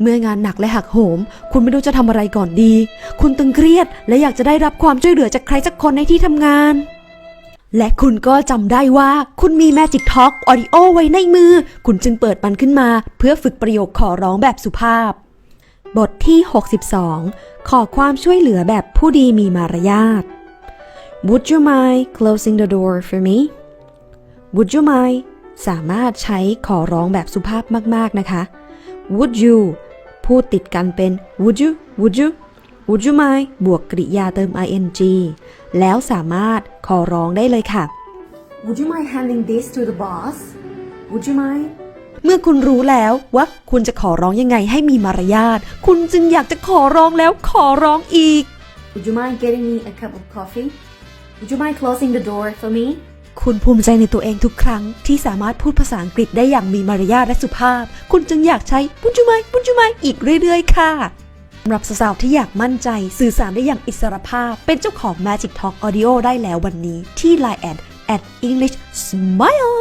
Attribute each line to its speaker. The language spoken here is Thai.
Speaker 1: เมื่องานหนักและหักโหม คุณไม่รู้จะทำอะไรก่อนดี คุณตึงเครียด และอยากจะได้รับความช่วยเหลือจากใครสักคนในที่ทำงาน และคุณก็จำได้ว่า คุณมี Magic Talk Audio ไว้ในมือ คุณจึงเปิดมันขึ้นมา เพื่อฝึกประโยคขอร้องแบบสุภาพ บทที่ 62 ขอความช่วยเหลือแบบผู้ดีมีมารยาท Would you mind closing the door for me Would you mind สามารถใช้ขอร้องแบบสุภาพมาก ๆ นะคะ Would you พูดติดกันเป็น Would you Would you Would you mind บวกกริยาเติม ing แล้วสามารถขอร้องได้เลยค่ะ Would you mind handing this to the boss Would you mind เมื่อคุณรู้แล้วว่าคุณจะขอร้องยังไงให้มีมารยาท คุณจึงอยากจะขอร้องแล้วขอร้องอีก Would you mind getting me a cup of coffee Would you mind closing the door for me คุณภูมิใจในตัวเองทุกครั้งที่สามารถพูดภาษาอังกฤษได้อย่างมีมารยาทและสุภาพ คุณจึงอยากใช้ปุ้นจุไมปุ้นจุไมอีกเรื่อย ๆ ค่ะสำหรับสาวๆที่อยากมั่นใจสื่อสารได้อย่างอิสรภาพ เป็นเจ้าของ Magic Talk Audio ได้แล้ววันนี้ที่ Line at at English Smile